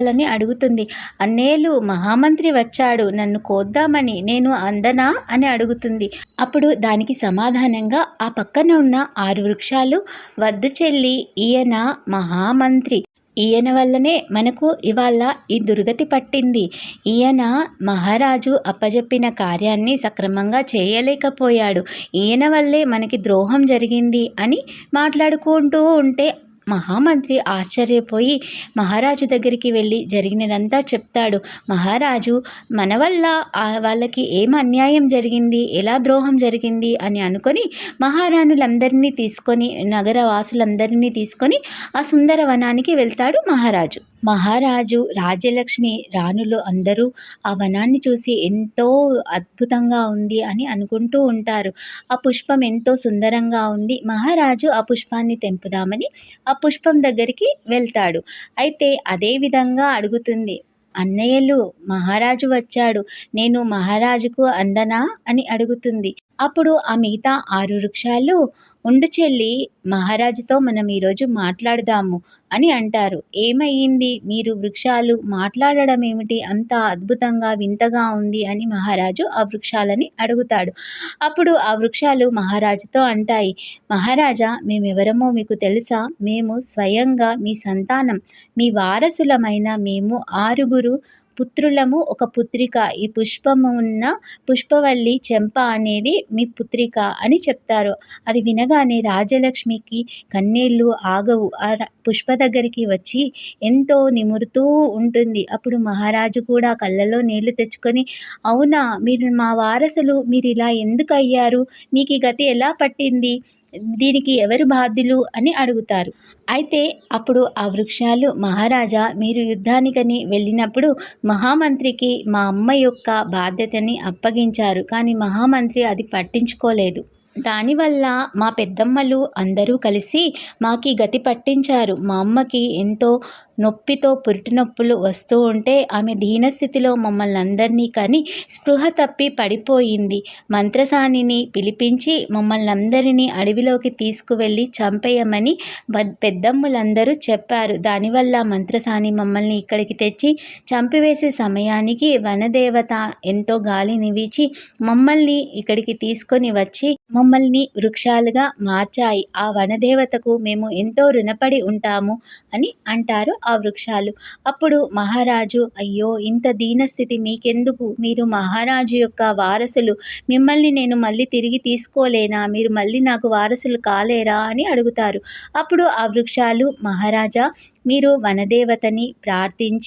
లని అడుగుతుంది. అన్నేలు మహామంత్రి వచ్చాడు. నన్ను కోద్దామని నేను అందనా? అని అడుగుతుంది. అప్పుడు దానికి సమాధానంగా ఆ పక్కన ఉన్న ఆరు వృక్షాలు వద్దు చెల్లి ఈయన మహామంత్రి. ఈయన వల్లనే మనకు ఇవాళ ఈ దుర్గతి పట్టింది. ఈయన మహారాజు అప్పజెప్పిన కార్యాన్ని సక్రమంగా చేయలేకపోయాడు. ఈయన వల్లే మనకి ద్రోహం జరిగింది అని మాట్లాడుకుంటూ ఉంటే మహామంత్రి ఆశ్చర్యపోయి మహారాజు దగ్గరికి వెళ్ళి జరిగినదంతా చెప్తాడు. మహారాజు మన వల్ల వాళ్ళకి ఏం అన్యాయం జరిగింది? ఎలా ద్రోహం జరిగింది? అని అనుకొని మహారాణులందరినీ తీసుకొని నగర వాసులందరినీ తీసుకొని ఆ సుందర వనానికి వెళ్తాడు మహారాజు. మహారాజు రాజ్యలక్ష్మి రాణులు అందరూ ఆ వనాన్ని చూసి ఎంతో అద్భుతంగా ఉంది అని అనుకుంటూ ఉంటారు. ఆ పుష్పం ఎంతో సుందరంగా ఉంది. మహారాజు ఆ పుష్పాన్ని తెంపుదామని ఆ పుష్పం దగ్గరికి వెళ్తాడు. అయితే అదే విధంగా అడుగుతుంది. అన్నయ్యలు మహారాజు వచ్చాడు. నేను మహారాజుకు అందనా? అని అడుగుతుంది. అప్పుడు ఆ మిగతా ఆరు వృక్షాలు ఉండు చెల్లి మహారాజుతో మనం ఈరోజు మాట్లాడదాము అని అంటారు. ఏమయ్యింది? మీరు వృక్షాలు మాట్లాడడం ఏమిటి? అంత అద్భుతంగా వింతగా ఉంది అని మహారాజు ఆ వృక్షాలని అడుగుతాడు. అప్పుడు ఆ వృక్షాలు మహారాజుతో అంటాయి మహారాజా మేమెవరమో మీకు తెలుసా? మేము స్వయంగా మీ సంతానం మీ వారసులమైన మేము ఆరుగురు పుత్రులము ఒక పుత్రిక. ఈ పుష్పము ఉన్న పుష్పవల్లి చెంప అనేది మీ పుత్రిక అని చెప్తారు. అది వినగానే రాజలక్ష్మికి కన్నీళ్ళు ఆగవు. ఆ పుష్ప దగ్గరికి వచ్చి ఎంతో నిమురుతూ ఉంటుంది. అప్పుడు మహారాజు కూడా కళ్ళలో నీళ్ళు తెచ్చుకొని అవునా మీరు మా వారసులు మీరు ఇలా ఎందుకు అయ్యారు? మీకు ఈ గతి ఎలా పట్టింది? దీనికి ఎవరు బాధ్యులు అని అడుగుతారు. అయితే అప్పుడు ఆ వృక్షాలు మహారాజా మీరు యుద్ధానికని వెళ్ళినప్పుడు మహామంత్రికి మా అమ్మ యొక్క బాధ్యతని అప్పగించారు. కానీ మహామంత్రి అది పట్టించుకోలేదు. దానివల్ల మా పెద్దమ్మలు అందరూ కలిసి మాకు గతి పట్టించారు. మా అమ్మకి ఎంతో నొప్పితో పురిటి నొప్పులు వస్తూ ఉంటే ఆమె దీనస్థితిలో మమ్మల్ని అందరినీ కానీ స్పృహ తప్పి పడిపోయింది. మంత్రసానిని పిలిపించి మమ్మల్ని అందరినీ అడవిలోకి తీసుకువెళ్ళి చంపేయమని పెద్దమ్మలందరూ చెప్పారు. దానివల్ల మంత్రసాని మమ్మల్ని ఇక్కడికి తెచ్చి చంపివేసే సమయానికి వనదేవత ఎంతో గాలిని వీచి మమ్మల్ని ఇక్కడికి తీసుకొని వచ్చి మమ్మల్ని వృక్షాలుగా మార్చాయి. ఆ వనదేవతకు మేము ఎంతో రుణపడి ఉంటాము అని అంటారు ఆ వృక్షాలు. అప్పుడు మహారాజు అయ్యో ఇంత దీనస్థితి మీకెందుకు? మీరు మహారాజు యొక్క వారసులు. మిమ్మల్ని నేను మళ్ళీ తిరిగి తీసుకోలేనా? మీరు మళ్ళీ నాకు వారసులు కాలేరా? అని అడుగుతారు. అప్పుడు ఆ వృక్షాలు మహారాజా మీరు వనదేవతని ప్రార్థించి